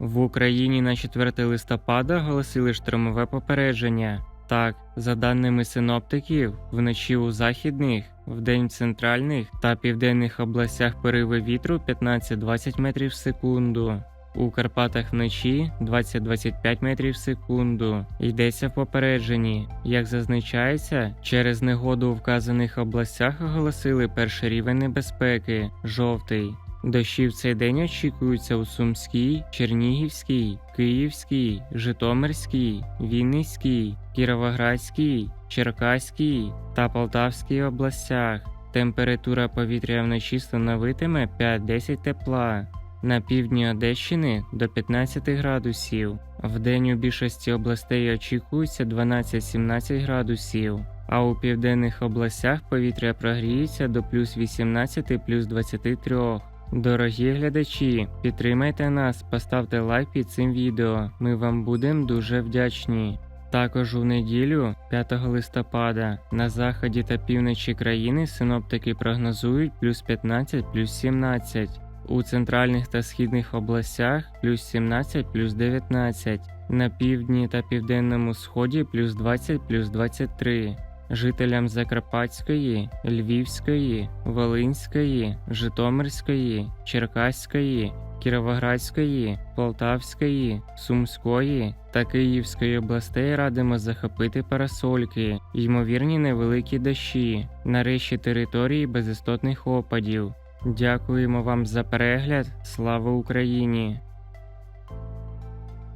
В Україні на 4 листопада оголосили штормове попередження. Так, за даними синоптиків, вночі у західних, вдень в центральних та південних областях пориви вітру 15-20 метрів в секунду. У Карпатах вночі 20-25 метрів в секунду. Йдеться в попередженні. Як зазначається, через негоду у вказаних областях оголосили перший рівень небезпеки жовтий. Дощі в цей день очікуються у Сумській, Чернігівській, Київській, Житомирській, Вінницькій, Кіровоградській, Черкаській та Полтавській областях. Температура повітря вночі становитиме 5-10 тепла. На півдні Одещини до 15 градусів. Вдень у більшості областей очікується 12-17 градусів. А у південних областях повітря прогріється до плюс 18 плюс 23. Дорогі глядачі, підтримайте нас, поставте лайк під цим відео. Ми вам будемо дуже вдячні. Також у неділю, 5 листопада, на заході та півночі країни синоптики прогнозують плюс 15 плюс 17. У центральних та східних областях плюс 17 плюс 19. На півдні та південному сході плюс 20 плюс 23. Жителям Закарпатської, Львівської, Волинської, Житомирської, Черкаської, Кіровоградської, Полтавської, Сумської та Київської областей радимо захопити парасольки, ймовірні невеликі дощі, нарешті території без істотних опадів. Дякуємо вам за перегляд. Слава Україні!